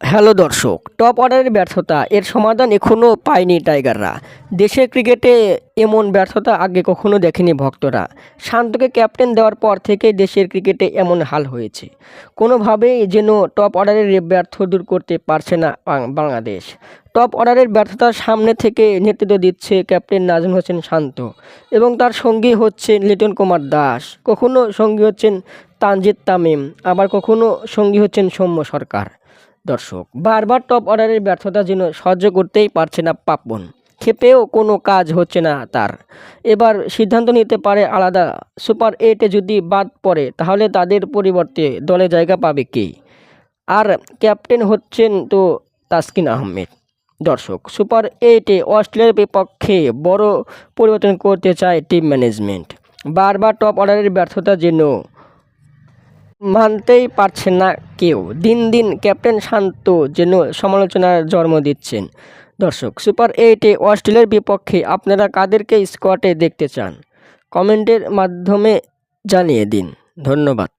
Hello দর্শক, top অর্ডারের ব্যর্থতা, এর সমাধান এখনও পায়নি টাইগাররা। দেশের ক্রিকেটে এমন ব্যর্থতা আগে কখনো দেখেনি ভক্তরা। শান্তকে ক্যাপ্টেন দেওয়ার পর থেকে দেশের ক্রিকেটে এমন হাল হয়েছে। কোনোভাবেই যেন টপ অর্ডারের ব্যর্থ দূর করতে পারছে না বাংলাদেশ। টপ অর্ডারের ব্যর্থতার সামনে থেকে নেতৃত্ব দিচ্ছে ক্যাপ্টেন নাজমুল হোসেন শান্ত এবং তার সঙ্গী হচ্ছেন লিটন কুমার দাস। কখনো সঙ্গী হচ্ছেন তানজিদ তামিম, আবার কখনো সঙ্গী হচ্ছেন সৌম্য সরকার। দর্শক, বারবার টপ অর্ডারের ব্যর্থতা যেন সহ্য করতেই পারছে না পাপন। ক্ষেপেও কোনো কাজ হচ্ছে না তার। এবার সিদ্ধান্ত নিতে পারে আলাদা সুপার এইটে যদি বাদ পড়ে, তাহলে তাদের পরিবর্তে দলে জায়গা পাবে কে? আর ক্যাপ্টেন হচ্ছেন তো তাসকিন আহমেদ। দর্শক, সুপার এইটে অস্ট্রেলিয়ার বিপক্ষে বড় পরিবর্তন করতে চায় টিম ম্যানেজমেন্ট বারবার টপ অর্ডারের ব্যর্থতা যেন মানতেই পারছেন না কেউ। দিন দিন ক্যাপ্টেন শান্ত যেন সমালোচনার জন্ম দিচ্ছেন। দর্শক, সুপার এইটে অস্ট্রেলিয়ার বিপক্ষে আপনারা কাদেরকে স্কোয়াডে দেখতে চান? কমেন্টের মাধ্যমে জানিয়ে দিন। ধন্যবাদ।